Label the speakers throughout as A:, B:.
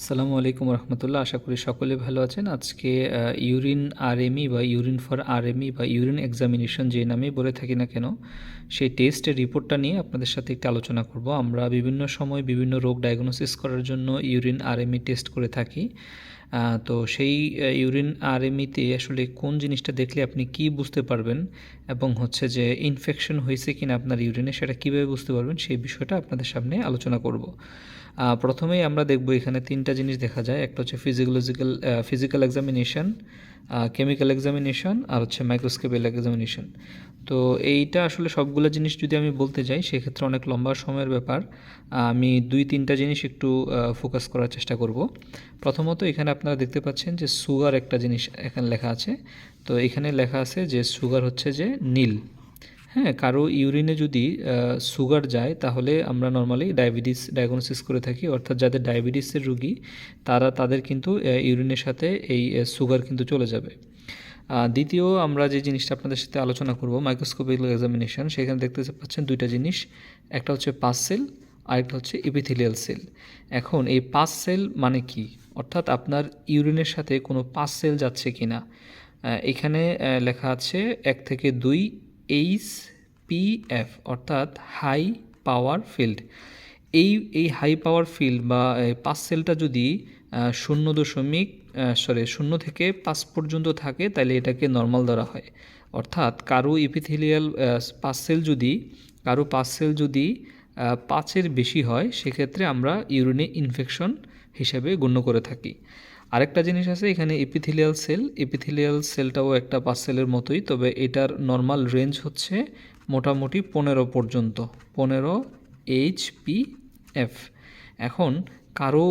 A: আসসালামু আলাইকুম রহমতুল্লাহ, আশা করি সকলে ভালো আছেন। আজকে ইউরিন আরএমই বা ইউরিন ফর আরএমই বা ইউরিন এক্সামিনেশন যে নামে বলে থাকি না কেন, সেই টেস্টের রিপোর্টটা নিয়ে আপনাদের সাথে একটু আলোচনা করব। আমরা বিভিন্ন সময় বিভিন্ন রোগ ডায়াগনোসিস করার জন্য ইউরিন আরএমই টেস্ট করে থাকি। তো সেই ইউরিন আর এমিতে আসলে কোন জিনিসটা দেখলে আপনি কি বুঝতে পারবেন? এবং হচ্ছে যে ইনফেকশন হয়েছে কিনা আপনার ইউরিনে সেটা কীভাবে বুঝতে পারবেন? সেই বিষয়টা আপনাদের সামনে আলোচনা করব। প্রথমেই আমরা দেখব এখানে তিনটা জিনিস দেখা যায়। একটা হচ্ছে physiological physical examination chemical examination আর হচ্ছে মাইক্রোস্কোপিক এক্সামিনেশন তো এইটা আসলে সবগুলো জিনিস যদি আমি বলতে যাই, সেক্ষেত্রে অনেক লম্বা সময়ের ব্যাপার। আমি দুই তিনটা জিনিস একটু ফোকাস করার চেষ্টা করব। প্রথমত এখানে আপনারা দেখতে পাচ্ছেন যে সুগার একটা জিনিস এখানে লেখা আছে। তো এখানে লেখা আছে যে সুগার হচ্ছে যে নীল। হ্যাঁ কারও ইউরিনে যদি সুগার যায়, তাহলে আমরা নর্মালি ডায়াবেটিস ডায়াগনোসিস করে থাকি। অর্থাৎ যাদের ডায়াবেটিসের রুগী, তারা, তাদের কিন্তু ইউরিনের সাথে এই সুগার কিন্তু চলে যাবে। দ্বিতীয় আমরা যে জিনিসটা আপনাদের সাথে আলোচনা করব মাইক্রোস্কোপিক এক্সামিনেশন সেখানে দেখতে পাচ্ছেন দুইটা জিনিস। একটা হচ্ছে পাস সেল আরেকটা হচ্ছে ইপিথিলিয়াল সেল এখন এই পাস সেল মানে কি? অর্থাৎ আপনার ইউরিনের সাথে কোনো পাস সেল যাচ্ছে কি না এখানে লেখা আছে এক থেকে দুই এইচ পি এফ অর্থাৎ হাই পাওয়ার ফিল্ড এই এই হাই পাওয়ার ফিল্ড বা পাঁচ সেলটা যদি শূন্য দশমিক সরি শূন্য থেকে পাঁচ পর্যন্ত থাকে তাহলে এটাকে নর্মাল ধরা হয়। অর্থাৎ কারও ইপিথেলিয়াল পাঁচ সেল যদি, কারও পাঁচ সেল যদি পাঁচের বেশি হয়, সেক্ষেত্রে আমরা ইউরিনে ইনফেকশন হিসেবে গণ্য করে থাকি। আরেকটা জিনিস আছে, এখানে এপিথিলিয়াল সেল এপিথিলিয়াল সেলটাও একটা পাঁচ সেলের মতোই, তবে এটার নর্মাল রেঞ্জ হচ্ছে মোটামুটি পনেরো পর্যন্ত, পনেরো এইচ পি এফ এখন কারও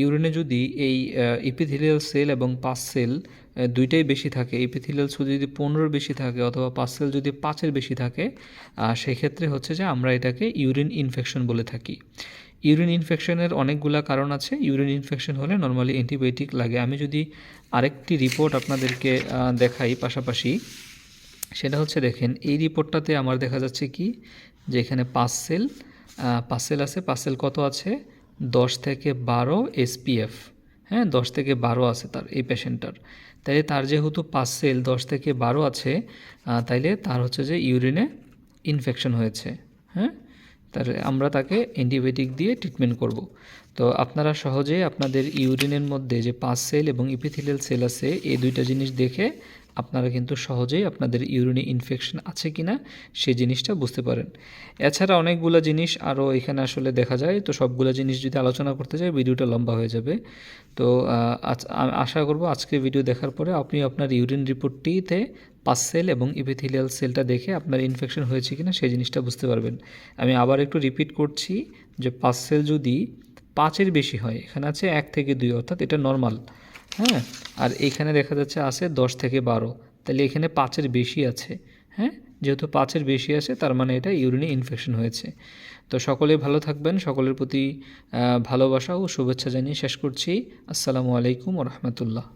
A: ইউরিনে যদি এই এপিথিলিয়াল সেল এবং পাঁচ সেল দুইটাই বেশি থাকে এপিথিলিয়াল সেল যদি পনেরোর বেশি থাকে অথবা পাঁচ সেল যদি পাঁচের বেশি থাকে সেক্ষেত্রে হচ্ছে যে আমরা এটাকে ইউরিন ইনফেকশন বলে থাকি। ইউরিন ইনফেকশনের অনেকগুলা কারণ আছে। ইউরিন ইনফেকশন হলে নর্মালি অ্যান্টিবায়োটিক লাগে। আমি যদি আরেকটি রিপোর্ট আপনাদেরকে দেখাই পাশাপাশি, সেটা হচ্ছে দেখেন, এই রিপোর্টটাতে আমার দেখা যাচ্ছে কি, যে এখানে পাঁচ সেল পাঁচ সেল আছে, পাঁচ সেল কত আছে? দশ থেকে বারো এসপিএফ হ্যাঁ দশ থেকে বারো আছে তার, এই পেশেন্টটার তাইলে তার যেহেতু পাঁচ সেল, দশ থেকে বারো আছে তাইলে তার হচ্ছে যে ইউরিনে ইনফেকশন হয়েছে। হ্যাঁ? তার, আমরা তাকে অ্যান্টিবায়োটিক দিয়ে ট্রিটমেন্ট করব। তো আপনারা সহজে আপনাদের ইউরিনের মধ্যে যে পাঁচ সেল এবং ইপিথিলিয়াল সেল আছে, এই দুইটা জিনিস দেখে আপনারা কিন্তু সহজেই আপনাদের ইউরিনে ইনফেকশন আছে কি না সেই জিনিসটা বুঝতে পারেন। এছাড়া অনেকগুলো জিনিস আরও এখানে আসলে দেখা যায়। তো সবগুলো জিনিস যদি আলোচনা করতে যাই ভিডিওটা লম্বা হয়ে যাবে। তো আশা করব আজকে ভিডিও দেখার পরে আপনি আপনার ইউরিন রিপোর্টটিতে পাস সেল এবং ইপিথিলিয়াল সেলটা দেখে আপনার ইনফেকশন হয়েছে কিনা সেই জিনিসটা বুঝতে পারবেন। আমি আবার একটু রিপিট করছি যে পাস সেল যদি পাঁচের বেশি হয়, এখানে আছে এক থেকে দুই অর্থাৎ এটা নর্মাল হ্যাঁ? আর এখানে দেখা যাচ্ছে আছে দশ থেকে বারো, তাহলে এখানে পাঁচের বেশি আছে হ্যাঁ? যেহেতু পাঁচের বেশি আছে, তার মানে এটা ইউরিনে ইনফেকশন হয়েছে। তো সকলে ভালো থাকবেন, সকলের প্রতি ভালোবাসা ও শুভেচ্ছা জানিয়ে শেষ করছি। আসসালামু আলাইকুম রহমতুল্লাহ।